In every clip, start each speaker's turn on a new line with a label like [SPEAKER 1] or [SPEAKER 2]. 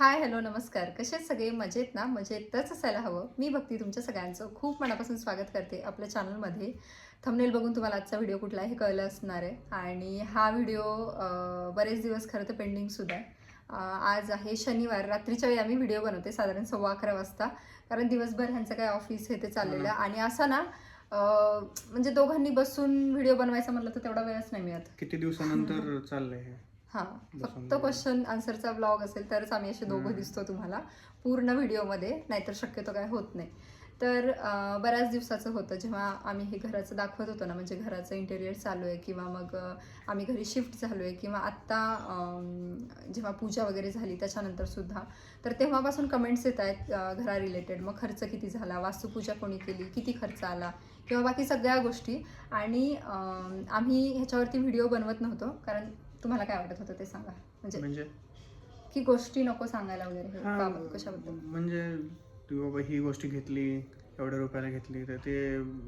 [SPEAKER 1] Hi hello नमस्कार. कसे सगळे? मजेत ना? मजेतच असायला हवं. मी भक्ती तुमच्या सगळ्यांचं. खूप मनापासून स्वागत करते आपल्या चॅनलमध्ये. थंबनेल बघून तुम्हाला आजचा व्हिडिओ कुठला हे कळलं असणार आहे. आणि हा व्हिडिओ बरेच दिवस खरं तर पेंडिंगसुद्धा आहे. आज आहे शनिवार. रात्रीच्या वेळी आम्ही व्हिडिओ बनवते साधारण सव्वा अकरा वाजता. कारण दिवसभर ह्यांचं काय ऑफिस हे ते चाललेलं आहे. आणि असं ना म्हणजे दोघांनी बसून व्हिडिओ बनवायचा म्हटलं तर तेवढा वेळच नाही मिळत.
[SPEAKER 2] किती दिवसानंतर चाललंय हे.
[SPEAKER 1] फक्त. क्वेश्चन आन्सरचा ब्लॉग असेल तरच आम्ही असे दोघं. दिसतो तुम्हाला. पूर्ण व्हिडिओमध्ये नाहीतर शक्यतो काय होत नाही. तर बऱ्याच दिवसाचं होतं जेव्हा आम्ही हे घराचं दाखवत होतो ना म्हणजे घराचं इंटेरियर चालू आहे किंवा मग आम्ही घरी शिफ्ट झालो आहे किंवा आत्ता जेव्हा पूजा वगैरे झाली त्याच्यानंतर सुद्धा. तर तेव्हापासून कमेंट्स येत आहेत घरा रिलेटेड मग खर्च किती झाला? वास्तुपूजा कोणी केली? किती खर्च आला? किंवा बाकी सगळ्या गोष्टी. आणि आम्ही ह्याच्यावरती व्हिडिओ बनवत नव्हतो कारण तुम्हाला काय वाटत होतं ते सांगा? म्हणजे
[SPEAKER 2] म्हणजे?
[SPEAKER 1] की गोष्टी नको सांगायला वगैरे हे
[SPEAKER 2] हा,
[SPEAKER 1] कशाबद्दल?
[SPEAKER 2] म्हणजे तू बाबा ही गोष्ट घेतली एवढ्या रुपयाला घेतली तर ते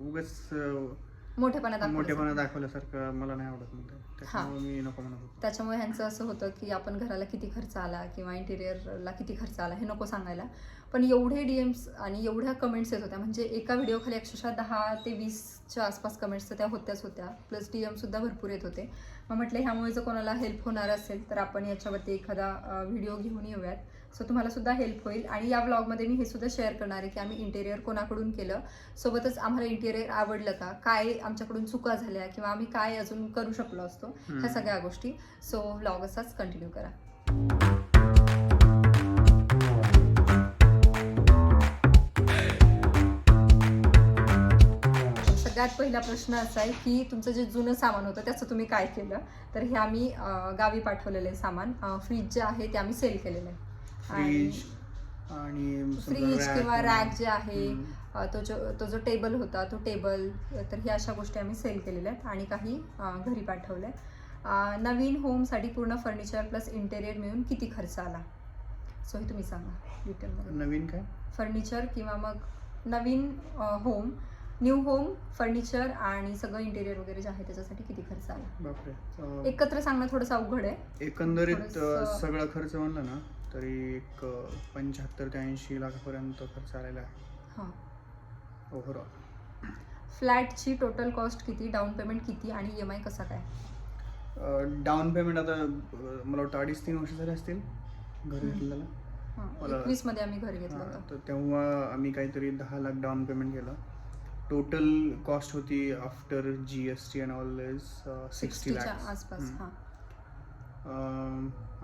[SPEAKER 2] उगाच अं,
[SPEAKER 1] मोठेपणा.
[SPEAKER 2] मोठेपणा दाखवल्यासारखं मला नाही आवडत म्हणते त्याच्यामुळे मी नको म्हणत होतो.
[SPEAKER 1] त्याच्यामुळे ह्यांचं असं होतं की आपण घराला किती खर्च आला किंवा इंटिरियरला किती खर्च आला हे नको सांगायला. पण एवढे डीएम्स आणि एवढ्या कमेंट्स येत होत्या. म्हणजे एका व्हिडिओखाली अक्षरशः दहा ते वीसच्या आसपास कमेंट्स तर त्या होत्याच होत्या. प्लस डी सुद्धा भरपूर येत होते. मग म्हटलं ह्यामुळे जर कोणाला हेल्प होणार असेल तर आपण याच्यावरती एखादा व्हिडिओ घेऊन येऊयात. सो तुम्हाला सुद्धा हेल्प होईल. आणि या ब्लॉगमध्ये मी हे सुद्धा शेअर करणार आहे की आम्ही इंटेरियर कोणाकडून केलं? सोबतच आम्हाला इंटेरियर आवडलं का? काय आमच्याकडून चुका झाल्या किंवा आम्ही काय अजून करू शकलो असतो? ह्या. सगळ्या गोष्टी. सो व्लॉग असाच कंटिन्यू करा. सगळ्यात पहिला प्रश्न असा आहे की तुमचं जे जुनं सामान होतं त्याचं तुम्ही काय केलं? तर हे आम्ही गावी पाठवलेलं आहे सामान. फ्रीज जे आहे ते आम्ही सेल केलेलं आहे.
[SPEAKER 2] फ्रीज आणि
[SPEAKER 1] फ्रीज किंवा. रॅक जे आहे तो जो तो जो टेबल होता तो टेबल तर ह्या अशा गोष्टी आम्ही सेल केलेल्या आहेत आणि काही घरी पाठवल्या आहेत. नवीन होमसाठी पूर्ण फर्निचर प्लस इंटेरियर मिळून किती खर्च आला? सो हे तुम्ही सांगा. डिटेलमध्ये
[SPEAKER 2] नवीन काय?
[SPEAKER 1] फर्निचर किंवा मग नवीन होम न्यू होम फर्निचर आणि सगळं इंटेरियर वगैरे जे आहे त्याच्यासाठी किती खर्च आला?
[SPEAKER 2] बापरे.
[SPEAKER 1] एकत्र सांगणं थोडंसं अवघड आहे.
[SPEAKER 2] एकंदरीत सगळा खर्च म्हणला ना तरी एक पंच्याहत्तर ते ऐंशी लाखापर्यंत खर्च आलेला आहे.
[SPEAKER 1] हां.
[SPEAKER 2] ओव्हरऑल
[SPEAKER 1] फ्लॅटची टोटल कॉस्ट किती डाऊन पेमेंट किती आणि ई एम आय कसा काय?
[SPEAKER 2] डाऊन पेमेंट आता मला वाटतं अडीच तीन वर्ष झाले असतील घर. घेतलेलं. मला-
[SPEAKER 1] एकवीसमध्ये आम्ही घर घेतलं
[SPEAKER 2] तर तेव्हा आम्ही काहीतरी दहा लाख डाऊन पेमेंट केलं. टोटल कॉस्ट होती after G S T and all is sixty lakhs
[SPEAKER 1] आसपास हा.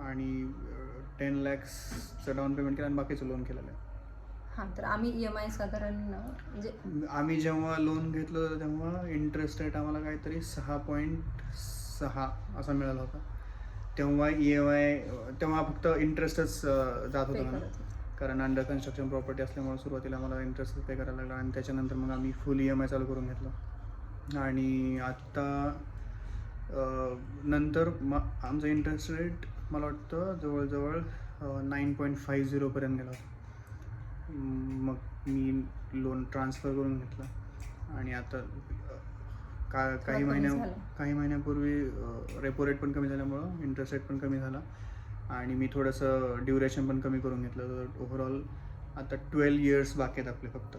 [SPEAKER 2] आणि टेन लॅक्सचं डाऊन पेमेंट केलं आणि बाकीचं लोन केलेलं आहे.
[SPEAKER 1] हा तर आम्ही ई एम आय साधारण म्हणजे
[SPEAKER 2] आम्ही जेव्हा लोन घेतलं होतं तेव्हा इंटरेस्ट रेट आम्हाला काहीतरी सहा पॉईंट सहा असा मिळाला होता. तेव्हा ई एम आय तेव्हा फक्त इंटरेस्टच जात ना?
[SPEAKER 1] करत होतो.
[SPEAKER 2] कारण अंडर कन्स्ट्रक्शन प्रॉपर्टी असल्यामुळे सुरुवातीला मला इंटरेस्ट पे करायला लागला आणि त्याच्यानंतर मग आम्ही फुल ई एम आय चालू करून घेतलं. आणि आत्ता नंतर मग आमचं इंटरेस्ट रेट मला वाटतं जवळजवळ नाईन पॉईंट फाईव्ह झिरोपर्यंत गेला होता म- मग मी लोन ट्रान्सफर करून घेतलं. आणि आता का काही महिन्या. काही महिन्यापूर्वी रेपो रेट पण कमी झाल्यामुळं इंटरेस्ट रेट पण कमी झाला. आणि मी थोडंसं ड्युरेशन पण कमी करून घेतलं. तर ओव्हरऑल आता ट्वेल्व इयर्स बाकी आहेत आपले फक्त.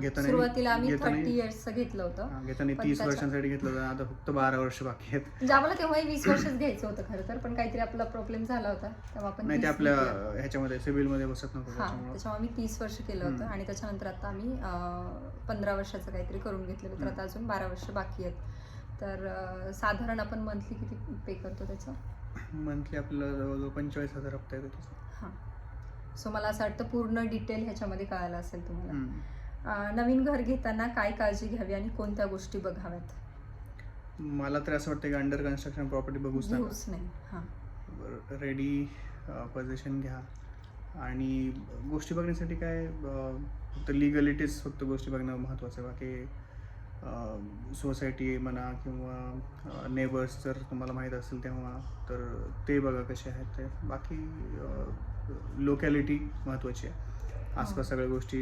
[SPEAKER 2] घेताना-
[SPEAKER 1] सुरुवातीला आम्ही थर्टी इयर्सचं घेतलं होतं.
[SPEAKER 2] घेताना तीस वर्षांसाठी घेतलं होतं. आता फक्त बारा वर्ष बाकी आहेत.
[SPEAKER 1] म्हणजे आम्हाला तेव्हाही वीस वर्षच घ्यायचं होतं खरं तर पण काहीतरी आपला प्रॉब्लेम झाला होता. तेव्हा आपण
[SPEAKER 2] नाही ते
[SPEAKER 1] 30
[SPEAKER 2] आपल्या. ह्याच्यामध्ये सिव्हिलमध्ये बसत नव्हतं त्याच्यामुळं.
[SPEAKER 1] आम्ही तीस वर्ष केलं होतं. आणि त्याच्यानंतर आता आम्ही पंधरा वर्षाचं काहीतरी करून घेतलेलं तर. आता अजून बारा वर्ष बाकी आहेत. तर साधारण आपण मंथली किती पे करतो त्याचं?
[SPEAKER 2] मंथली आपल्याला जवळजवळ पंचेचाळीस हजार हप्ता येतो त्याचा.
[SPEAKER 1] हां. सो मला असं वाटतं पूर्ण डिटेल ह्याच्यामध्ये कळालं असेल तुम्हाला.
[SPEAKER 2] हम्म.
[SPEAKER 1] अं, नवीन घर घेताना काय काळजी घ्यावी आणि कोणत्या गोष्टी बघाव्यात?
[SPEAKER 2] मला तर असं वाटतं की अंडर कन्स्ट्रक्शन प्रॉपर्टी बघूच नका.
[SPEAKER 1] घेऊच नाही. हां.
[SPEAKER 2] रेडी पोझिशन घ्या. आणि गोष्टी बघण्यासाठी काय अं, फक्त लिगलिटीज फक्त गोष्टी बघणं महत्त्वाचं आहे. बाकी सोसायटी म्हणा किंवा नेबर्स जर तुम्हाला माहीत असेल तेव्हा तर ते बघा कसे आहेत ते. बाकी लोकॅलिटी महत्त्वाची आहे. आसपास सगळ्या गोष्टी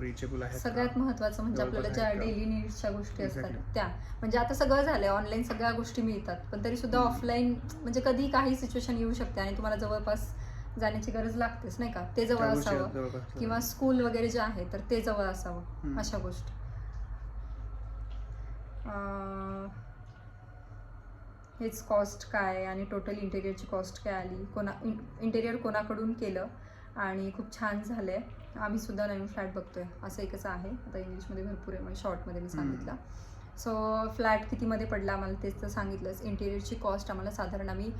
[SPEAKER 2] रिचेबल आहेत.
[SPEAKER 1] सगळ्यात महत्वाचं म्हणजे आपल्याला ज्या? डेली नीड्सच्या गोष्टी असतात. त्या. म्हणजे आता सगळं झालंय ऑनलाईन सगळ्या गोष्टी मिळतात. पण तरी सुद्धा. ऑफलाईन म्हणजे कधी काही सिच्युएशन येऊ शकते आणि तुम्हाला जवळपास जाण्याची गरज लागतेच नाही का? ते जवळ असावं. किंवा स्कूल वगैरे जे आहे तर ते जवळ असावं. अशा गोष्टी. हेच कॉस्ट काय आणि टोटल इंटेरियरची कॉस्ट काय आली? कोणा इंटेरियर कोणाकडून केलं? आणि खूप छान झालंय. आम्ही सुद्धा नवीन फ्लॅट बघतोय. असं एकच आहे. आता इंग्लिशमध्ये भरपूर आहे. म्हणजे शॉर्टमध्ये मी सांगितलं. सो फ्लॅट कितीमध्ये पडला आम्हाला तेच तर सांगितलंच. इंटेरियरची कॉस्ट आम्हाला साधारण आम्ही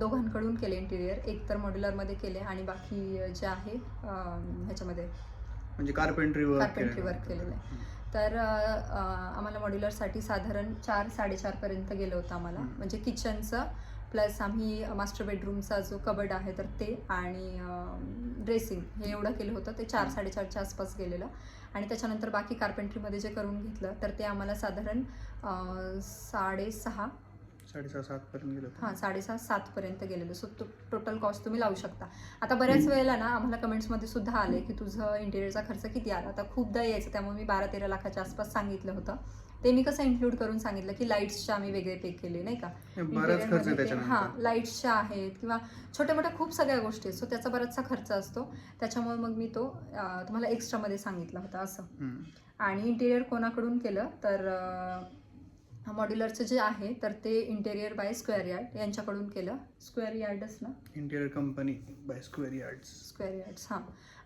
[SPEAKER 1] दोघांकडून केले इंटेरियर एक तर मॉड्युलरमध्ये केले आणि बाकी जे आहे ह्याच्यामध्ये
[SPEAKER 2] म्हणजे कार्पेंट्री वर्क
[SPEAKER 1] Carpentry work केलेलं आहे. तर आम्हाला मॉड्युलरसाठी साधारण चार साडेचारपर्यंत गेलं होतं आम्हाला. म्हणजे किचनचं प्लस आम्ही मास्टर बेडरूमचा जो कबड आहे तर ते आणि ड्रेसिंग हे एवढं केलं होतं. ते चार साडेचारच्या आसपास गेलेलं. आणि त्याच्यानंतर बाकी कार्पेंट्रीमध्ये जे करून घेतलं तर ते आम्हाला साधारण साडेसहा
[SPEAKER 2] साडेसहा सात पर्यंत गेलो.
[SPEAKER 1] हां साडेसहा सातपर्यंत गेलेलं. सो तो टोटल कॉस्ट तुम्ही लावू शकता. आता बऱ्याच वेळेला ना आम्हाला कमेंट्समध्ये सुद्धा आले की तुझं इंटेरियरचा खर्च किती आला? आता खूपदा यायचं त्यामुळे मी बारा तेरा लाखाच्या आसपास सांगितलं होतं. ते मी कसं इन्क्लूड करून सांगितलं की लाईट्सचे आम्ही वेगळे पे केले नाही का?
[SPEAKER 2] हे
[SPEAKER 1] लाईट्सच्या आहेत किंवा छोट्या मोठ्या खूप सगळ्या गोष्टी आहेत. सो त्याचा बराचसा खर्च असतो. त्याच्यामुळे मग मी तो तुम्हाला एक्स्ट्रामध्ये सांगितला होता असं. आणि इंटेरियर कोणाकडून केलं? तर मॉड्युलरचं जे आहे तर ते इंटेरियर बाय स्क्वेअर यार्ड यांच्याकडून केलं. स्क्वेअर यार्डच ना?
[SPEAKER 2] Interior company by square yards
[SPEAKER 1] square yards हां.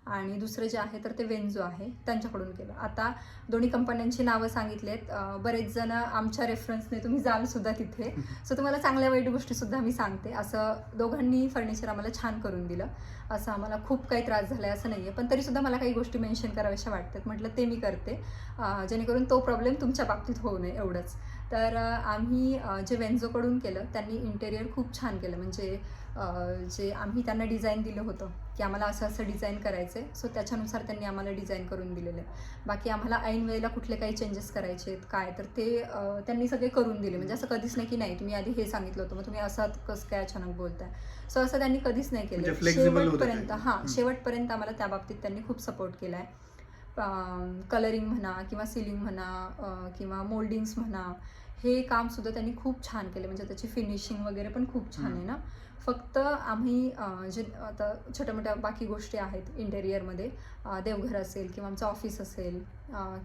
[SPEAKER 1] आणि दुसरं जे आहे तर ते वेन्झो आहे त्यांच्याकडून केलं. आता दोन्ही कंपन्यांची नावं सांगितलेत. बरेच जण आमच्या रेफरन्सने तुम्ही जाल सुद्धा तिथे. सो तुम्हाला चांगल्या वाईट गोष्टी सुद्धा मी सांगते. असं दोघांनी फर्निचर आम्हाला छान करून दिलं. असं आम्हाला खूप काही त्रास झाला आहे असं नाही आहे पण तरीसुद्धा मला काही गोष्टी मेन्शन कराव्याशा वाटतात. म्हटलं ते मी करते. जेणेकरून तो प्रॉब्लेम तुमच्या बाबतीत होऊ नये एवढंच. तर आम्ही जे वेन्झोकडून केलं त्यांनी इंटेरियर खूप छान केलं. म्हणजे जे आम्ही त्यांना डिझाईन दिलं होतं की आम्हाला असं असं डिझाईन करायचं आहे सो त्याच्यानुसार त्यांनी आम्हाला डिझाईन करून दिलेलं आहे. बाकी आम्हाला ऐन वेळेला कुठले काही चेंजेस करायचे आहेत काय तर ते त्यांनी सगळे करून दिले. म्हणजे असं कधीच नाही की नाही तुम्ही आधी हे सांगितलं होतं मग तुम्ही असं कसं काय अचानक बोलताय? सो असं त्यांनी कधीच नाही केलं.
[SPEAKER 2] म्हणजे.
[SPEAKER 1] शेवटपर्यंत हां. शेवटपर्यंत आम्हाला त्या बाबतीत त्यांनी खूप सपोर्ट केला आहे कलरिंग म्हणा किंवा सिलिंग म्हणा किंवा मोल्डिंग्स म्हणा हे काम सुद्धा त्यांनी खूप छान केले. म्हणजे त्याची फिनिशिंग वगैरे पण खूप छान आहे ना? फक्त आम्ही जे आता छोट्या मोठ्या बाकी गोष्टी आहेत इंटेरियरमध्ये देवघर असेल किंवा आमचं ऑफिस असेल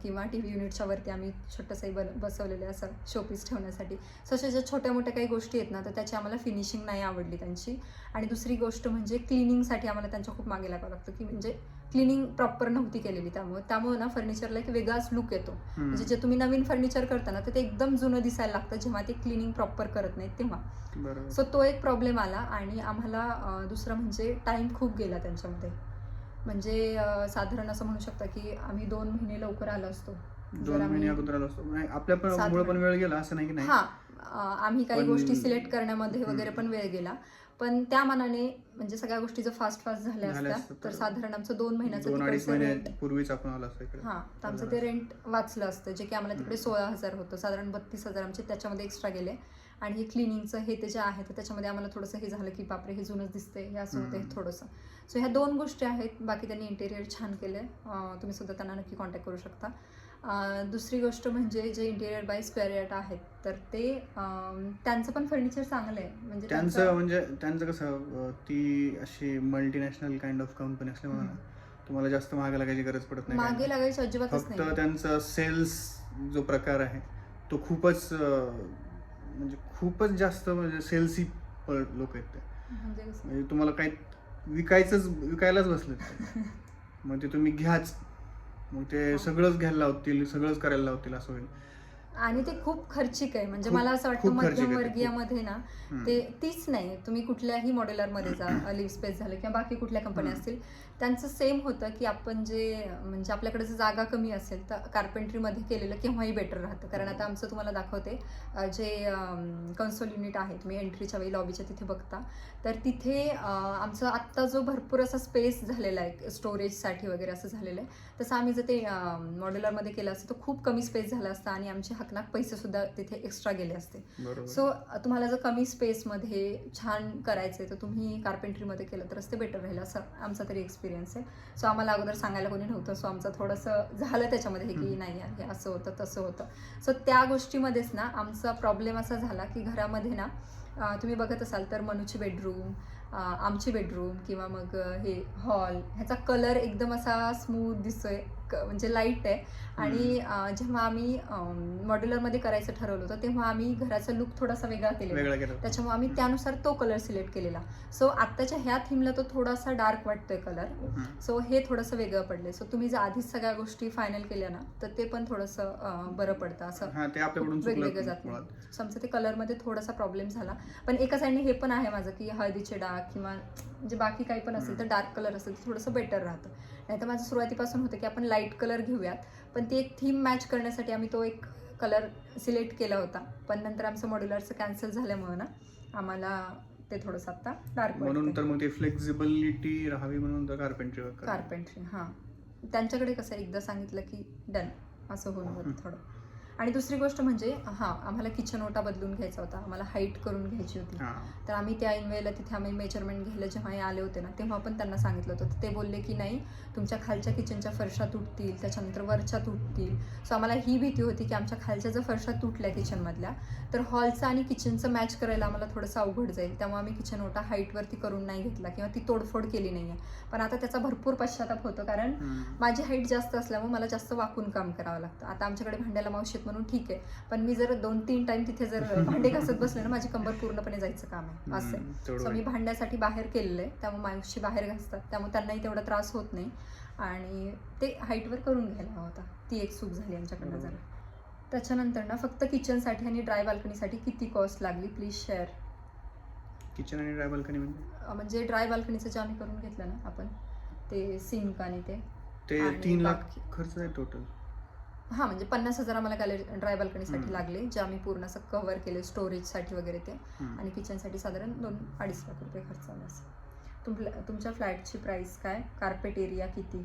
[SPEAKER 1] किंवा टी व्ही युनिटच्या वरती आम्ही छोटंसंही बन बसवलेलं असं शोपीस ठेवण्यासाठी. सो अशा ज्या छोट्या मोठ्या काही गोष्टी आहेत ना तर त्याची आम्हाला फिनिशिंग नाही आवडली त्यांची. आणि दुसरी गोष्ट म्हणजे क्लिनिंगसाठी आम्हाला त्यांच्या खूप मागे लागावं लागतं की म्हणजे क्लिनिंग प्रॉपर नव्हती केलेली त्यामुळे. त्यामुळे ना फर्निचरला एक वेगळाच लुक येतो. म्हणजे जे तुम्ही नवीन फर्निचर करता ना तर ते एकदम जुनं दिसायला लागतं जेव्हा ते क्लिनिंग प्रॉपर करत नाहीत तेव्हा. सो तो एक प्रॉब्लेम आला आणि आम्हाला दुसरं म्हणजे टाईम खूप गेला त्यांच्यामध्ये. म्हणजे साधारण असं म्हणू शकता की आम्ही दोन महिने लवकर आलो असतो.
[SPEAKER 2] दोन महिने अगोदर आपल्या पण वेळ गेला असं नाही की नाही?
[SPEAKER 1] हा. आम्ही काही गोष्टी सिलेक्ट करण्यामध्ये वगैरे. पण वेळ गेला. पण त्या मानाने म्हणजे सगळ्या गोष्टी जर फास्ट फास्ट झाल्या असत्या तर साधारण आमचं दोन महिन्याचं
[SPEAKER 2] पूर्वीच आपण आलो असतो
[SPEAKER 1] हां तर आमचं ते रेंट वाचलं असतं जे की आम्हाला तिकडे. सोळा हजार होतं साधारण बत्तीस हजार आमचे त्याच्यामध्ये एक्स्ट्रा गेले. आणि हे क्लिनिंगचं हे ते जे आहे तर त्याच्यामध्ये आम्हाला थोडंसं हे झालं की बापरे हे जुनंच दिसतंय हे असं होतं हे. थोडंसं. सो ह्या दोन गोष्टी आहेत बाकी त्यांनी इंटेरियर छान केलं तुम्ही सुद्धा त्यांना नक्की कॉन्टॅक्ट करू शकता. दुसरी गोष्ट म्हणजे जे इंटेरियर बाय स्क्वेअर यार्ड आहेत तर ते त्यांचं पण फर्निचर चांगलं आहे म्हणजे
[SPEAKER 2] त्यांचं म्हणजे त्यांचं कसं ती अशी मल्टीनॅशनल काइंड ऑफ कंपनी असल्यामुळे ना, तुम्हाला जास्त मागे लागायची गरज पडत नाही.
[SPEAKER 1] मागे. लागायची अजिबातच
[SPEAKER 2] फक्त
[SPEAKER 1] नाही.
[SPEAKER 2] त्यांचा सेल्स जो प्रकार आहे तो खूपच अं, म्हणजे खूपच जास्त म्हणजे सेल्सी लोक आहेत ते.
[SPEAKER 1] म्हणजे कसं?
[SPEAKER 2] म्हणजे तुम्हाला काही विकायचंच विकायलाच बसलेत ते. मग ते तुम्ही घ्याच मग ते सगळंच घ्यायला लावतील सगळंच करायला लावतील असं होईल.
[SPEAKER 1] आणि ते खूप खर्चिक आहे. म्हणजे मला असं वाटतं मध्यमवर्गीयामध्ये ना. ते तीच नाही. तुम्ही कुठल्याही मॉडेलरमध्ये जा लिव्ह स्पेस झालं किंवा बाकी कुठल्या कंपन्या. असतील त्यांचं सेम होतं की आपण जे म्हणजे आपल्याकडे जर जागा कमी असेल तर कार्पेंट्रीमध्ये केलेलं केव्हाही बेटर राहतं. कारण आता आमचं तुम्हाला दाखवते जे कन्सोल युनिट आहे तुम्ही एंट्रीच्या वेळी लॉबीच्या तिथे बघता तर तिथे आमचं आत्ता जो भरपूर असा स्पेस झालेला आहे स्टोरेजसाठी वगैरे असं झालेलं आहे तसं आम्ही जर ते मॉड्युलरमध्ये केलं असतं तर खूप कमी स्पेस झाला असता आणि आमचे हकनाक पैसे सुद्धा तिथे एक्स्ट्रा गेले असते. सो तुम्हाला जर कमी स्पेसमध्ये छान करायचं आहे तर तुम्ही कार्पेंट्रीमध्ये केलं तरच ते बेटर राहील असं आमचा तरी एक्सपिरियन्स आहे. सो आम्हाला अगोदर सांगायला कोणी नव्हतं सो आमचं थोडंसं झालं त्याच्यामध्ये हे की. नाही यार हे असं होतं तसं होतं. सो त्या गोष्टीमध्येच ना आमचा प्रॉब्लेम असा झाला की घरामध्ये ना तुम्ही बघत असाल तर मनूची बेडरूम आमची बेडरूम किंवा मग हे हॉल ह्याचा कलर एकदम असा स्मूथ दिसतोय म्हणजे लाइट आहे. आणि जेव्हा आम्ही मॉड्युलरमध्ये करायचं ठरवलं होतं तेव्हा आम्ही घराचा लुक थोडासा वेगळा केलेला.
[SPEAKER 2] केलं
[SPEAKER 1] त्याच्यामुळे आम्ही त्यानुसार तो कलर सिलेक्ट केलेला. सो आत्ताच्या ह्या थीमला तो थोडासा डार्क वाटतोय कलर. सो हे थोडंसं वेगळं पडले सो तुम्ही जर आधीच सगळ्या गोष्टी फायनल केल्या ना तर ते पण थोडंसं बरं पडतं. असं वेगवेगळं जात. नाही. समजा ते कलरमध्ये थोडासा प्रॉब्लेम झाला. पण एका साईडने हे पण आहे माझं की हळदीचे डाग किंवा म्हणजे बाकी काही पण असेल तर डार्क कलर असेल तर थोडंसं बेटर राहतं. नाही तर माझं सुरुवातीपासून होतं की आपण लाइट कलर घेऊयात. पण ती एक थीम मॅच करण्यासाठी आम्ही तो एक कलर सिलेक्ट केला होता. पण नंतर आमचं मॉड्युलरचं कॅन्सल झाल्यामुळं ना आम्हाला ते थोडंसं आता डार्क
[SPEAKER 2] म्हणून तर मग ते फ्लेक्झिबिलिटी राहावी म्हणून तर कार्पेंट्री
[SPEAKER 1] कार्पेंट्री हां. त्यांच्याकडे कसं एकदा सांगितलं की डन असं होऊन. होतं थोडं. आणि दुसरी गोष्ट म्हणजे हां आम्हाला किचन ओटा बदलून घ्यायचा होता. आम्हाला हाईट करून घ्यायची होती. तर आम्ही त्या वेळेला तिथे आम्ही मेजरमेंट घ्यायला जेव्हा हे आले होते ना तेव्हा पण त्यांना सांगितलं होतं. तर ते बोलले की नाही तुमच्या खालच्या किचनच्या फरशा तुटतील त्याच्यानंतर वरच्या तुटतील. सो आम्हाला ही भीती होती की आमच्या खालच्या जर फरशा तुटल्या किचनमधल्या तर हॉलचं आणि किचनचं मॅच करायला आम्हाला थोडंसं अवघड जाईल. त्यामुळे आम्ही किचन ओटा हाईटवरती करून नाही घेतला किंवा ती तोडफोड केली नाही आहे पण आता त्याचा भरपूर पश्चाताप होतो कारण. माझी हाईट जास्त असल्यामुळे मला जास्त वाकून काम करावं लागतं. आता आमच्याकडे भांड्याला मावशीत म्हणून ठीक आहे. पण मी जर दोन तीन टाइम तिथे जर भांडे घासत बसले ना माझी कंबर पूर्णपणे जायचं काम आहे. असं आहे. सो मी. भांड्यासाठी बाहेर केलेलं आहे. त्यामुळे मावशी बाहेर घासतात. त्यामुळे त्यांनाही तेवढा त्रास होत नाही. आणि ते हाईटवर करून घ्यायला होता ती एक चूक झाली आमच्याकडनं. जरा. त्याच्यानंतर ना फक्त किचनसाठी आणि ड्राय बाल्कनीसाठी किती कॉस्ट लागली? प्लीज शेअर
[SPEAKER 2] किचन आणि ड्राय बाल्कनी म्हणजे?
[SPEAKER 1] म्हणजे ड्राय बाल्कनीचं जे आम्ही करून घेतलं ना आपण ते सिंक आणि ते
[SPEAKER 2] तीन लाख खर्च आहे टोटल
[SPEAKER 1] हां म्हणजे पन्नास हजार आम्हाला गॅलरी ड्राय बाल्कनीसाठी. लागले जे आम्ही पूर्ण असं कव्हर केले स्टोरेजसाठी वगैरे ते. आणि किचनसाठी साधारण दोन अडीच लाख रुपये खर्च आला असं. तुमल्या तुमच्या फ्लॅटची प्राईस काय? कार्पेट एरिया किती?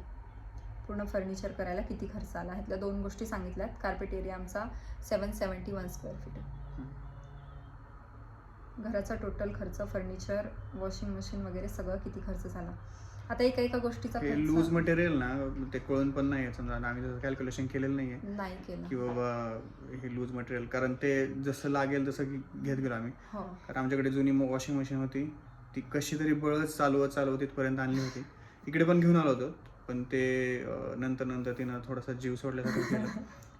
[SPEAKER 1] पूर्ण फर्निचर करायला किती खर्च आला? ह्यातल्या दोन गोष्टी सांगितल्यात. कार्पेट एरिया आमचा seven seventy one square feet आहे. घराचा टोटल खर्च फर्निचर वॉशिंग मशीन वगैरे सगळं किती खर्च झाला? आता एका एका गोष्टीचा
[SPEAKER 2] लूज मटेरियल ना ते कळून पण नाही समजा. आम्ही कॅल्क्युलेशन केलेलं नाहीये.
[SPEAKER 1] नाही केला.
[SPEAKER 2] की बाबा हे लूज मटेरियल कारण ते जसं लागेल तसं की घेत गेलो आम्ही.
[SPEAKER 1] हो.
[SPEAKER 2] कारण आमच्याकडे जुनी वॉशिंग मशीन होती. ती कशी तरी बळच चालवत चालवत इथपर्यंत आणली होती. इकडे पण घेऊन आलो होतो. पण ते अं, नंतर नंतर तिनं थोडासा जीव सोडल्यासारखं केलं.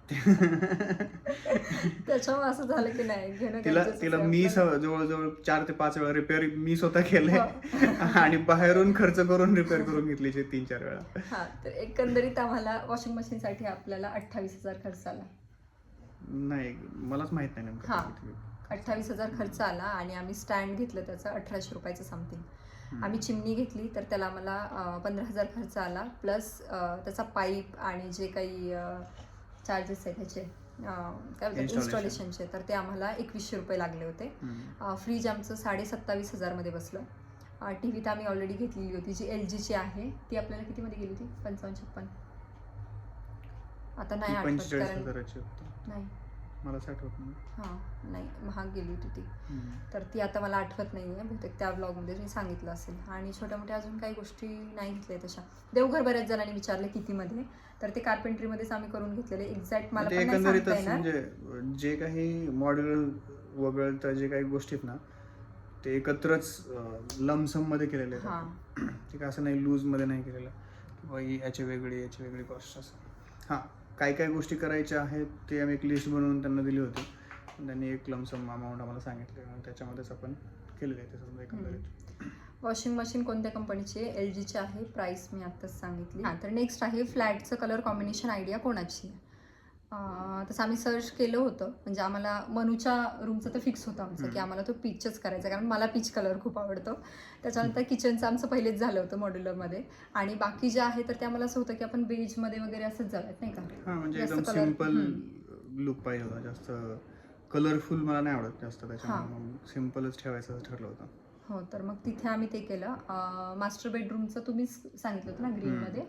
[SPEAKER 1] त्याच्यामुळे असं झालं की नाही घेणं
[SPEAKER 2] तिला तिला मी जवळजवळ चार ते पाच वेळा रिपेअर मी स्वतः केलंय.
[SPEAKER 1] हो.
[SPEAKER 2] आणि बाहेरून खर्च करून रिपेअर करून घेतली जे तीन चार वेळा.
[SPEAKER 1] हा तर एकंदरीत आम्हाला वॉशिंग मशीनसाठी आपल्याला अठ्ठावीस हजार खर्च आला.
[SPEAKER 2] नाही मलाच माहीत नाही नेमकं
[SPEAKER 1] हा. अठ्ठावीस हजार खर्च आला आणि आम्ही स्टँड घेतलं त्याचं अठराशे रुपयाचं समथिंग. आम्ही चिमणी घेतली तर त्याला मला पंधरा हजार खर्च आला. प्लस त्याचा पाईप आणि जे काही चार्जेस आहेत त्याचे काय. इन्स्टॉलेशनचे तर ते आम्हाला एकवीसशे रुपये लागले होते. फ्रीज आमचं साडे सत्तावीस हजारमध्ये बसलं. टी व्ही तर आम्ही ऑलरेडी घेतलेली होती. जी एल जीची आहे ती आपल्याला कितीमध्ये गेली होती? पंचावन्न छप्पन. आता नाही आठवत कारण नाही.
[SPEAKER 2] मलाच आठवत नाही.
[SPEAKER 1] हां नाही महाग गेली होती ती. तर ती आता मला आठवत नाही आहे बहुतेक त्या ब्लॉगमध्ये मी सांगितलं असेल. आणि छोट्या मोठ्या अजून काही गोष्टी नाही घेतल्या तशा. देवघर बऱ्याच जणांनी विचारले कितीमध्ये. तर ते कार्पेंट्रीमध्येच आम्ही करून घेतलेले. एक्झॅक्ट मला
[SPEAKER 2] ते
[SPEAKER 1] पण नाही सांगता
[SPEAKER 2] एकंदरीतच
[SPEAKER 1] येणार.
[SPEAKER 2] म्हणजे जे काही मॉड्युलर वगळता जे काही गोष्टी आहेत ना ते एकत्रच लमसममध्ये केलेले. ते काय असं नाही लूजमध्ये नाही केलेलं. किंवा याची वेगळी याची वेगळी कॉस्ट असं. हां. काय काय गोष्टी करायच्या आहेत ते आम्ही एक लिस्ट बनवून त्यांना दिली होती. त्यांनी एक लमसम अमाऊंट आम्हाला सांगितले त्याच्यामध्येच आपण केलेलं आहे. ते समजा एकंदरीत.
[SPEAKER 1] वॉशिंग मशीन कोणत्या कंपनीची आहे एल जीची आहे. प्राईस मी आत्ताच सांगितली. हां तर नेक्स्ट आहे फ्लॅटचं कलर कॉम्बिनेशन आयडिया कोणाची? आहे तसं आम्ही सर्च केलं होतं. म्हणजे आम्हाला मनूच्या रूमचं तर फिक्स होतं आमचं की. आम्हाला तो पीचच करायचा कारण मला पीच कलर खूप आवडतो. त्याच्यानंतर किचनचं आमचं पहिलेच झालं होतं मॉड्युलरमध्ये आणि बाकी जे आहे तर ते आम्हाला असं होतं की आपण बेजमध्ये वगैरे असंच जाऊयात नाही का?
[SPEAKER 2] हां म्हणजे
[SPEAKER 1] जास्त
[SPEAKER 2] लुक पाहिजे होता. जास्त कलरफुल मला नाही आवडत जास्त त्याच्यामुळे. सिम्पलच ठेवायचं ठरलं होतं.
[SPEAKER 1] हो तर मग तिथे आम्ही ते केलं. मास्टर बेडरूमचं तुम्हीच सांगितलं होतं ना ग्रीनमध्ये.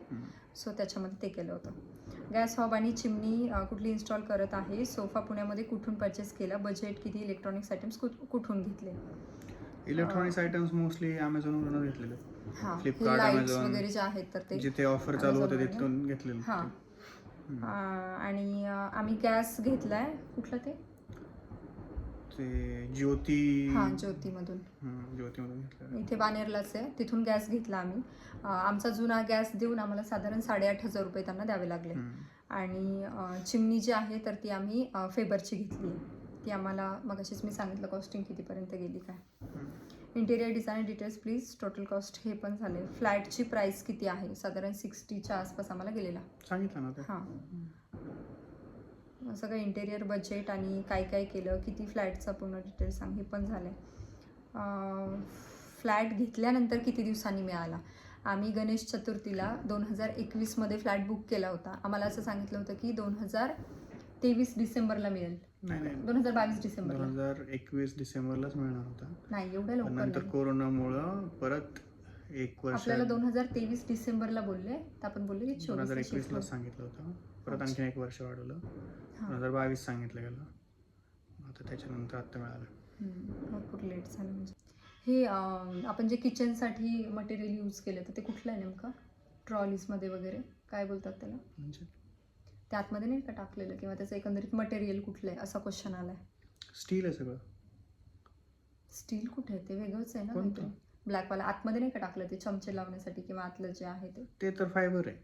[SPEAKER 1] सो त्याच्यामध्ये ते केलं होतं. गॅस हॉब आणि चिमणी कुठली इन्स्टॉल करत आहे? सोफा पुण्यामध्ये कुठून परचेस केला? बजेट किती? इलेक्ट्रॉनिक्स आयटम्स कुठून घेतले?
[SPEAKER 2] इलेक्ट्रॉनिक्स आयटम्स मोस्टली अमेझॉनवरून घेतलेले.
[SPEAKER 1] Lights
[SPEAKER 2] Amazon.
[SPEAKER 1] वगैरे जे आहेत तर ते
[SPEAKER 2] जिथे ऑफर चालू होते तिथून घेतलेले.
[SPEAKER 1] हां. आणि आम्ही गॅस घेतलाय. कुठला ते?
[SPEAKER 2] ते ज्योती
[SPEAKER 1] हां ज्योतीमधून.
[SPEAKER 2] ज्योतीमधून घेतलेलं
[SPEAKER 1] इथे बानेरलाच आहे. तिथून गॅस घेतला आम्ही. अं, आमचा जुना गॅस देऊन आम्हाला साधारण साडेआठ हजार रुपये त्यांना द्यावे लागले. आणि अं, चिमणी जी आहे तर ती आम्ही अं, फेबरची घेतली. ती आम्हाला मगाशीच मी सांगितलं कॉस्टिंग कितीपर्यंत गेली काय. Interior design details please total cost हे पण झाले. फ्लॅटची प्राईस किती आहे? साधारण सिक्स्टीच्या आसपास आम्हाला गेलेला.
[SPEAKER 2] सांगितलं ना ते.
[SPEAKER 1] हां. सगळं इंटेरियर बजेट आणि काय काय केलं किती फ्लॅटचा पूर्ण डिटेल सांग हे पण झालं आहे फ्लॅट घेतल्यानंतर किती दिवसांनी मिळाला? आम्ही गणेश चतुर्थीला दोन हजार एकवीसमध्ये फ्लॅट बुक केला होता. आम्हाला असं सांगितलं होतं की दोन हजार तेवीस डिसेंबरला मिळेल. दोन हजार बावीस
[SPEAKER 2] दोन
[SPEAKER 1] डिसेंबरला.
[SPEAKER 2] हजार एकवीस डिसेंबरलाच मिळणार होता.
[SPEAKER 1] नाही एवढ्या लवकर
[SPEAKER 2] नंतर. कोरोनामुळं परत एक वर्ष
[SPEAKER 1] आपल्याला दोन हजार तेवीस डिसेंबरला बोलले तर आपण बोलले की
[SPEAKER 2] दोन हजार एकवीसला सांगितलं होतं. परत आणखी एक वर्ष वाढवलं. दोन हजार बावीस सांगितलं गेलं. आता त्याच्यानंतर आत्ता मिळालं.
[SPEAKER 1] भरपूर लेट झालं म्हणजे. हे आपण जे किचनसाठी मटेरियल यूज केलं तर ते कुठलं आहे नेमकं? ट्रॉलीजमध्ये वगैरे? काय बोलतात त्याला?
[SPEAKER 2] म्हणजे?
[SPEAKER 1] त्या आतमध्ये नाही का टाकलेलं? किंवा त्याचं एकंदरीत मटेरियल कुठलं आहे? असा क्वेश्चन आलाय.
[SPEAKER 2] स्टील आहे सगळं.
[SPEAKER 1] स्टील कुठे आहे? ते वेगळंच आहे ना ब्लॅकवाला आतमध्ये नाही का टाकलं ते चमचे लावण्यासाठी किंवा आतलं जे आहे ते?
[SPEAKER 2] तर फायबर आहे.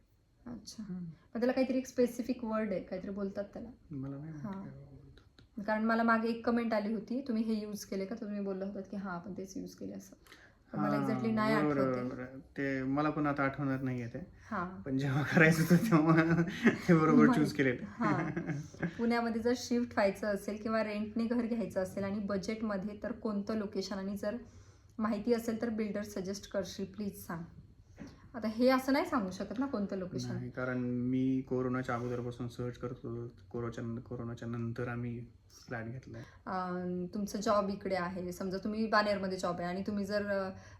[SPEAKER 1] अच्छा. पण त्याला काहीतरी एक स्पेसिफिक वर्ड आहे काहीतरी बोलतात त्याला.
[SPEAKER 2] मला नाही
[SPEAKER 1] हां.
[SPEAKER 2] माहिती काय बोलतात.
[SPEAKER 1] कारण मला मागे एक कमेंट आली होती तुम्ही हे यूज केले का? तर तुम्ही बोलला होतात की हां आपण तेच यूज केले असं. पण मला
[SPEAKER 2] हां,
[SPEAKER 1] एक्झॅक्टली नाही
[SPEAKER 2] बरोबर,
[SPEAKER 1] आठवते
[SPEAKER 2] बरोबर. ते मला पण आता आठवणार नाहीये ते.
[SPEAKER 1] हां.
[SPEAKER 2] पण जेव्हा करायचं होतं तेव्हा ते बरोबर चूज केलेलं.
[SPEAKER 1] हां. पुण्यामध्ये जर शिफ्ट व्हायचं असेल किंवा रेंटने घर घ्यायचं असेल आणि बजेटमध्ये तर कोणतं लोकेशन आणि जर माहिती असेल तर बिल्डर सजेस्ट करशील प्लीज सांग. आता हे असं नाही सांगू शकत ना कोणतं लोकेशन
[SPEAKER 2] नाही कारण मी कोरोनाच्या अगोदरपासून सर्च करत होतो. कोरोच्या कोरोनाच्या नंतर आम्ही फ्लॅट घेतलाय
[SPEAKER 1] तुमचं जॉब इकडे आहे. समजा तुम्ही बानेरमध्ये जॉब आहे आणि तुम्ही जर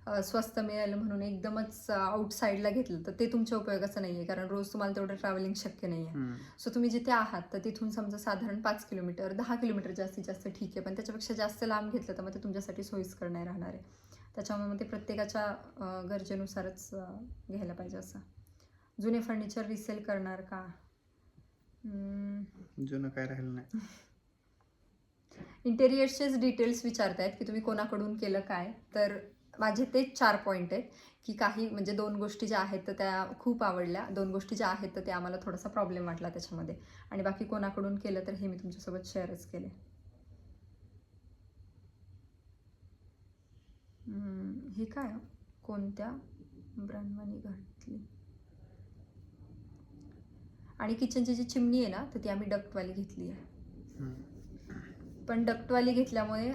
[SPEAKER 1] अ, स्वस्त मिळालं म्हणून एकदमच आउटसाईडला घेतलं तर ते तुमच्या उपयोगाचं नाही आहे कारण रोज तुम्हाला तेवढं ट्रॅव्हलिंग शक्य नाही आहे
[SPEAKER 2] हम्म.
[SPEAKER 1] सो तुम्ही जिथे आहात तर तिथून समजा साधारण पाच किलोमीटर दहा किलोमीटर जास्तीत जास्त ठीक आहे. पण त्याच्यापेक्षा जास्त लांब घेतलं तर मग ते तुमच्यासाठी सोयीस्कर नाही राहणार आहे. त्याच्यामुळे मग ते प्रत्येकाच्या गरजेनुसारच घ्यायला पाहिजे असं. जुने फर्निचर रिसेल करणार का?
[SPEAKER 2] जुनं काय राहिलं नाही.
[SPEAKER 1] इंटेरियर्सचेच डिटेल्स विचारतायत की तुम्ही कोणाकडून केलं काय? तर माझे तेच चार पॉईंट आहेत की काही म्हणजे दोन गोष्टी ज्या आहेत तर त्या खूप आवडल्या. दोन गोष्टी ज्या आहेत तर त्या आम्हाला थोडासा प्रॉब्लेम वाटला त्याच्यामध्ये. आणि बाकी कोणाकडून केलं तर हे मी तुमच्यासोबत शेअरच केले. हे काय? कोणत्या ब्रँडवानी घातली आणि किचनची जी चिमणी आहे ना तर ती आम्ही डक्टवाली घेतली आहे. पण डक्टवाली घेतल्यामुळे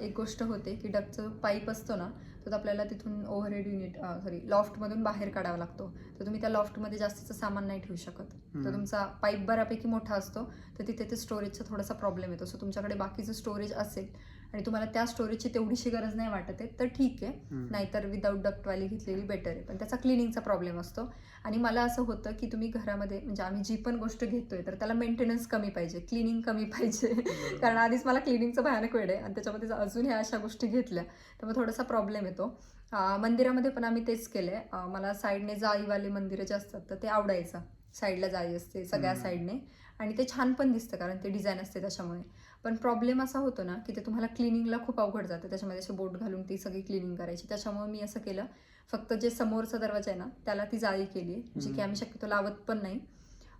[SPEAKER 1] एक गोष्ट होते की डक्टचा पाईप असतो ना तो आपल्याला तिथून ओव्हरहेड युनिट सॉरी लॉफ्टमधून बाहेर काढावा लागतो तर तुम्ही त्या लॉफ्टमध्ये जास्तीचं सामान नाही ठेवू शकत तर. तुमचा पाईप बऱ्यापैकी मोठा असतो तर तिथे ते स्टोरेजचा थोडासा प्रॉब्लेम येतो सो तुमच्याकडे बाकीचं स्टोरेज असेल आणि तुम्हाला त्या स्टोरेजची तेवढीशी गरज नाही वाटत आहे तर ठीक आहे. नाहीतर विदाऊट डक्टवाली घेतलेली बेटर आहे. पण त्याचा क्लिनिंगचा प्रॉब्लेम असतो. आणि मला असं होतं की तुम्ही घरामध्ये म्हणजे आम्ही जी पण गोष्ट घेतोय तर त्याला मेंटेनन्स कमी पाहिजे क्लिनिंग कमी पाहिजे. कारण आधीच मला क्लिनिंगचं भयानक वेळ आहे आणि त्याच्यामध्ये अजून ह्या अशा गोष्टी घेतल्या तर मग थोडासा प्रॉब्लेम येतो. मंदिरामध्ये पण आम्ही तेच केलंय. मला साईडने जाळीवाले मंदिरं जे असतात तर ते आवडायचं. साईडला जाळी असते सगळ्या. साईडने. आणि ते छान पण दिसतं कारण ते डिझाईन असते त्याच्यामुळे. पण प्रॉब्लेम असा होतो ना की ते तुम्हाला क्लिनिंगला खूप अवघड जातं. त्याच्यामध्ये असे बोट घालून ती सगळी क्लिनिंग करायची. त्याच्यामुळे मी असं केलं. फक्त जे समोरचा दरवाजा आहे ना त्याला ती जाळी केली. जी की. आम्ही शक्यतो लावत पण नाही.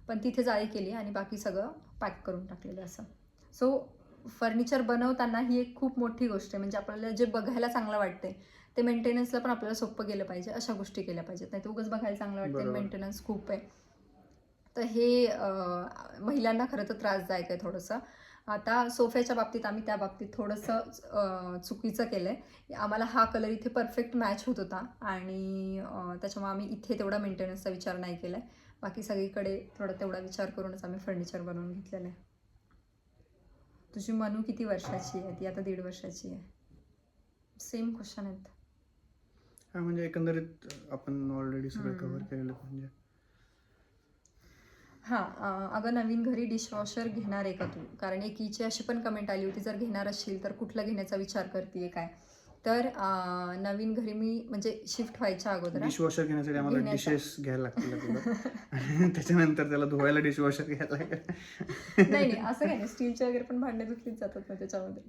[SPEAKER 1] पण तिथे जाळी केली आणि बाकी सगळं पॅक करून टाकलेलं असं. सो फर्निचर बनवताना ही एक खूप मोठी गोष्ट आहे. म्हणजे आपल्याला जे बघायला चांगलं वाटते ते मेंटेनन्सला पण आपल्याला सोपं गेलं पाहिजे. अशा गोष्टी केल्या पाहिजेत. नाही तर उगाच बघायला चांगलं वाटतं. मेंटेनन्स खूप आहे. तर हे महिलांना खरं तर त्रासदायक आहे थोडंसं. आता सोफ्याच्या बाबतीत आम्ही त्या बाबतीत थोडंसं चुकीचं केलं आहे आम्हाला हा कलर इथे परफेक्ट मॅच होत होता आणि त्याच्यामुळे आम्ही इथे तेवढा मेंटेनन्सचा विचार नाही केला आहे बाकी सगळीकडे थोडा तेवढा विचार करूनच आम्ही फर्निचर बनवून घेतलेलं आहे. तुझी मनू किती वर्षाची आहे? ती आता दीड वर्षाची आहे. सेम क्वेश्चन आहेत.
[SPEAKER 2] हा म्हणजे एकंदरीत आपण ऑलरेडी सगळं. कव्हर केलेलं म्हणजे
[SPEAKER 1] हां अगं नवीन घरी डिशवॉशर घेणार आहे का तू? कारण एकीची अशी पण कमेंट आली होती जर घेणार असशील तर कुठलं घेण्याचा विचार करते काय? तर अं, नवीन घरी मी म्हणजे शिफ्ट व्हायच्या अगोदर
[SPEAKER 2] डिशवॉशर घेण्यासाठी आम्हाला
[SPEAKER 1] घेण्याचा-
[SPEAKER 2] डिशेस घ्यायला लागतील अगोदर. त्याच्यानंतर त्याला धुवायला डिशवॉशर घ्यायला लागेल.
[SPEAKER 1] नाही नाही असं काही नाही. स्टीलचे वगैरे पण भांडे धुतलीच जातात ना त्याच्यामध्ये.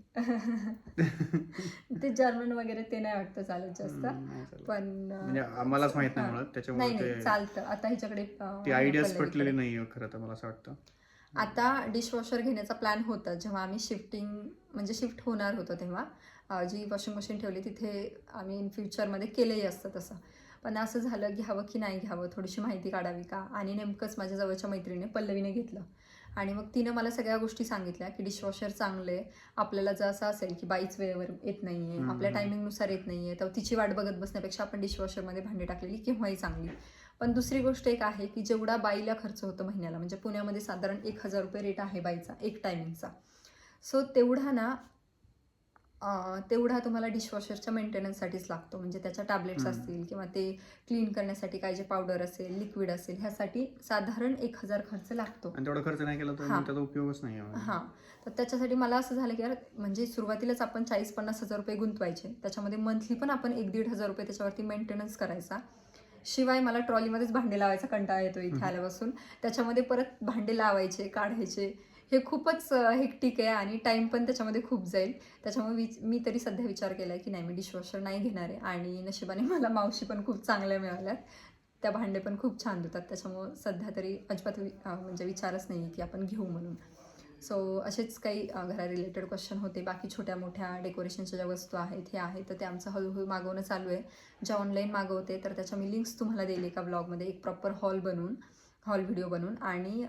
[SPEAKER 1] ते जर्मन वगैरे ते नाही वाटतं चालत जास्त.
[SPEAKER 2] हम्म, नाही चालत.
[SPEAKER 1] पण अं,
[SPEAKER 2] म्हणजे आम्हालाच माहीत नाही
[SPEAKER 1] हा.
[SPEAKER 2] मुळात. त्याच्यामुळे
[SPEAKER 1] नाही
[SPEAKER 2] ते
[SPEAKER 1] चालतं. आता ह्याच्याकडे अं,
[SPEAKER 2] ती आयडियाच
[SPEAKER 1] पल्लवीकडे.
[SPEAKER 2] पटलेली नाही खरं तर मला असं वाटतं.
[SPEAKER 1] आता डिशवॉशर घेण्याचा प्लॅन होता. जेव्हा आम्ही शिफ्टिंग म्हणजे शिफ्ट होणार होतो तेव्हा जी वॉशिंग मशीन ठेवली तिथे आम्ही इन फ्युचरमध्ये केलंही असतं तसं. पण असं झालं घ्यावं की नाही घ्यावं थोडीशी माहिती काढावी का? आणि नेमकंच माझ्या जवळच्या मैत्रिणीने पल्लवीने घेतलं. आणि मग तिनं मला सगळ्या गोष्टी सांगितल्या की डिशवॉशर चांगलं आहे आपल्याला जर असं असेल की बाईच वेळेवर येत नाही आहे. आपल्या टायमिंगनुसार येत नाही आहे तर तिची वाट बघत बसण्यापेक्षा आपण डिशवॉशरमध्ये भांडी टाकलेली केव्हाही चांगली. पण दुसरी गोष्ट एक आहे की जेवढा बाईला खर्च होतो महिन्याला म्हणजे पुण्यामध्ये साधारण एक हजार रुपये रेट आहे बाईचा एक टायमिंगचा सो तेवढा ना तेवढा तुम्हाला डिशवॉशरच्या मेंटेनन्ससाठीच लागतो. म्हणजे त्याच्या टॅबलेट्स. असतील किंवा ते क्लीन करण्यासाठी काय जे पावडर असेल लिक्विड असेल ह्यासाठी साधारण एक हजार खर्च लागतो.
[SPEAKER 2] तेवढा खर्च नाही केला तर
[SPEAKER 1] हा.
[SPEAKER 2] उपयोगच नाही
[SPEAKER 1] हां. तर त्याच्यासाठी मला असं झालं की यार म्हणजे सुरुवातीलाच आपण चाळीस पन्नास हजार रुपये गुंतवायचे. त्याच्यामध्ये मंथली पण आपण एक दीड हजार रुपये त्याच्यावरती मेंटेनन्स करायचा. शिवाय मला ट्रॉलीमध्येच भांडे लावायचा कंटाळा येतो इथे. आल्यापासून. त्याच्यामध्ये परत भांडे लावायचे काढायचे. हे खूपच हेक्टिक आहे आणि टाईम पण त्याच्यामध्ये खूप जाईल. त्याच्यामुळे विच मी तरी सध्या विचार केला आहे की नाही मी डिशवॉशर नाही घेणार आहे आणि नशिबाने मला मावशी पण खूप चांगल्या मिळाल्यात. त्या भांडे पण खूप छान धुतात. त्याच्यामुळं सध्या तरी अजिबात वि- म्हणजे विचारच नाही की आपण घेऊ म्हणून. सो असेच काही घरा रिलेटेड क्वेश्चन होते. बाकी छोट्या मोठ्या डेकोरेशनच्या ज्या वस्तू आहेत हे आहेत तर ते आमचं हळूहळू मागवणं चालू आहे. ज्या ऑनलाईन मागवते तर त्याच्या मी लिंक्स तुम्हाला देईल एका ब्लॉगमध्ये एक प्रॉपर हॉल बनवून. हॉल व्हिडिओ बनवून आणि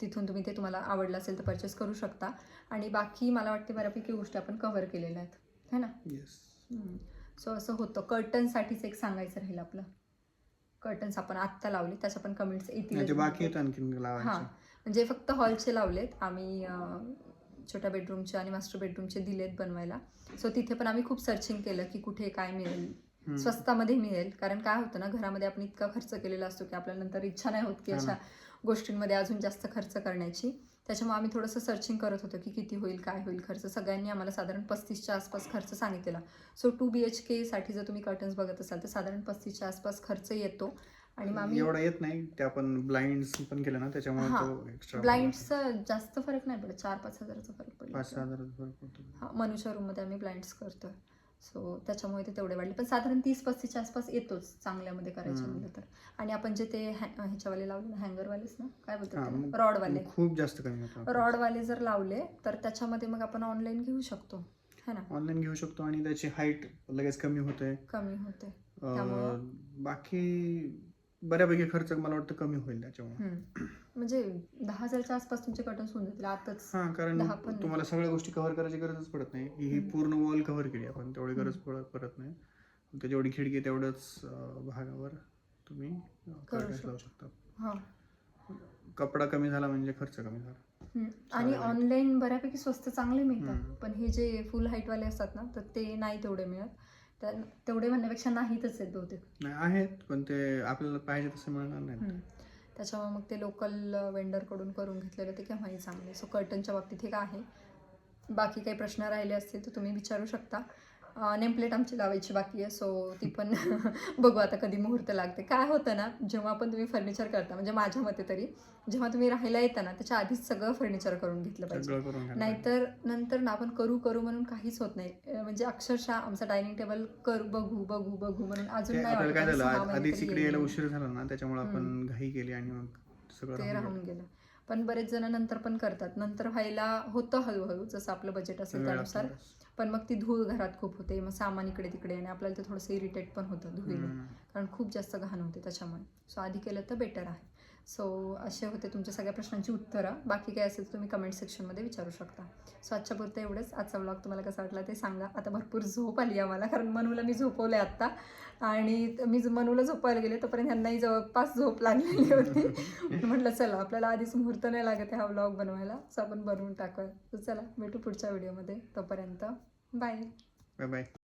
[SPEAKER 1] तिथून तुम्ही ते तुम्हाला आवडलं असेल तर परचेस करू शकता. आणि बाकी मला वाटते बऱ्यापैकी गोष्टी आपण कव्हर केलेल्या आहेत. है ना?
[SPEAKER 2] येस
[SPEAKER 1] सो असं होतं. कर्टनसाठीच एक सांगायचं राहील आपलं. कर्टन्स आपण आत्ता लावले त्याच्या पण कमेंट्स येतील
[SPEAKER 2] बाकी
[SPEAKER 1] हां. म्हणजे फक्त हॉलचे लावलेत. आम्ही छोट्या बेडरूमचे आणि मास्टर बेडरूमचे दिलेत बनवायला. सो तिथे पण आम्ही खूप सर्चिंग केलं की कुठे काय मिळेल. स्वस्तामध्ये मिळेल. कारण काय होतं ना घरामध्ये आपण इतका खर्च केलेला असतो की आपल्याला नंतर इच्छा नाही होत की. अशा गोष्टींमध्ये अजून जास्त खर्च करण्याची. त्याच्यामुळे आम्ही थोडंसं सर्चिंग करत होतो की किती होईल काय होईल खर्च. सगळ्यांनी आम्हाला साधारण पस्तीसच्या आसपास खर्च सांगितलेला. सो टू बी एच केसाठी जर तुम्ही कर्टन्स बघत असाल तर साधारण पस्तीसच्या आसपास खर्च येतो. आणि मग आम्ही
[SPEAKER 2] एवढा येत नाही. ते आपण ब्लाइंड पण केलं ना त्याच्यामुळे
[SPEAKER 1] जास्त फरक नाही पडत. चार पाच हजाराचा फरक पडला
[SPEAKER 2] पाच सहा हजार फरक पडतो.
[SPEAKER 1] हा मनुष्य रूममध्ये आम्ही ब्लाइंड्स करतोय. सो त्याच्यामुळे ते तेवढे वाढले. पण साधारण तीस पस्तीसच्या आसपास येतोच चांगल्यामध्ये करायचं. म्हणलं तर. आणि आपण जे ते ह्याच्यावाले लावले हँगरवालेच ना? काय बोलतात
[SPEAKER 2] मग-
[SPEAKER 1] रॉडवाले.
[SPEAKER 2] खूप जास्त
[SPEAKER 1] रॉडवाले जर लावले तर त्याच्यामध्ये मग आपण ऑनलाईन घेऊ शकतो. है ना?
[SPEAKER 2] ऑनलाईन घेऊ शकतो आणि त्याची हाईट लगेच कमी होते.
[SPEAKER 1] कमी होते?
[SPEAKER 2] बाकी बऱ्यापैकी खर्च मला वाटतं कमी होईल त्याच्यामुळे.
[SPEAKER 1] म्हणजे दहा हजारच्या आसपास तुमचे कर्टन्स होऊन जातील आताच
[SPEAKER 2] हा कारण
[SPEAKER 1] दहा पण नाही.
[SPEAKER 2] तुम्हाला सगळ्या गोष्टी कव्हर करायची गरजच पडत नाही ही
[SPEAKER 1] हम्म.
[SPEAKER 2] पूर्ण वॉल कव्हर केली आपण तेवढी गरज. पडत पडत नाही फक्त जेवढी खिडकी आहे तेवढ्याच अं, भागावर तुम्ही कर्टन्स. लावू शकता
[SPEAKER 1] हा
[SPEAKER 2] कपडा कमी झाला म्हणजे खर्च कमी झाला
[SPEAKER 1] हम्म. आणि. ऑनलाईन बऱ्यापैकी स्वस्त चांगले मिळतात
[SPEAKER 2] हम्म.
[SPEAKER 1] पण हे जे फुल हाईटवाले असतात ना तर ते नाही तेवढे मिळत तर तेवढे म्हणण्यापेक्षा नाहीतच आहेत बहुतेक.
[SPEAKER 2] नाही आहेत पण ते आपल्याला पाहिजे तसं मिळणार नाही.
[SPEAKER 1] त्याच्यामुळे मग ते लोकल वेंडरकडून करून घेतलेलं ते केव्हाही चांगले सो कर्टनच्या बाबतीत हे काय आहे? बाकी काही प्रश्न राहिले असतील तर तुम्ही विचारू शकता. नेमप्लेट आमची लावायची बाकी आहे सो ती पण बघू आता कधी मुहूर्त लागते काय होतं ना जेव्हा पण तुम्ही फर्निचर करता म्हणजे माझ्या मते तरी जेव्हा तुम्ही राहायला येता ना त्याच्या आधीच सगळं फर्निचर करून घेतलं पाहिजे नाहीतर नंतर ना आपण करू करू म्हणून काहीच होत नाही म्हणजे अक्षरशः आमचा डायनिंग टेबल करू बघू बघू बघू म्हणून अजून नाही
[SPEAKER 2] काय झालं आधीच इकडे यायला. उशीर झाला ना त्याच्यामुळे आपण. घाई केली आणि मग सगळं
[SPEAKER 1] ते
[SPEAKER 2] राहून गेलं.
[SPEAKER 1] पण बरेच जण नंतर पण करतात नंतर व्हायला होतं हळूहळू जसं आपलं बजेट असेल त्यानुसार. पण मग ती धूळ घरात खूप होते. मग सामान इकडे तिकडे आणि आपल्याला ते थोडंसं इरिटेट पण होतं धुळीने
[SPEAKER 2] हम्म.
[SPEAKER 1] कारण खूप जास्त घाण होते त्याच्यामुळे. सो आधी केलं तर बेटर आहे. सो असे होते तुमच्या सगळ्या प्रश्नांची उत्तरं. बाकी काय असेल तर तुम्ही कमेंट सेक्शनमध्ये विचारू शकता. सो आजच्या पुरतं एवढंच. आजचा ब्लॉग तुम्हाला कसा वाटला ते सांगा. आता भरपूर झोप आली आम्हाला कारण मनूला मी झोपवलं आहे आत्ता. आणि मी मनूला झोपायला गेले तोपर्यंत ह्यांनाही जवळपास झोप लागलेली होती. म्हटलं चला आपल्याला आधीच मुहूर्त नाही लागत आहे हा ब्लॉग बनवायला सो आपण बनवून टाकूया. तर चला भेटू पुढच्या व्हिडिओमध्ये तोपर्यंत बाय
[SPEAKER 2] बाय बाय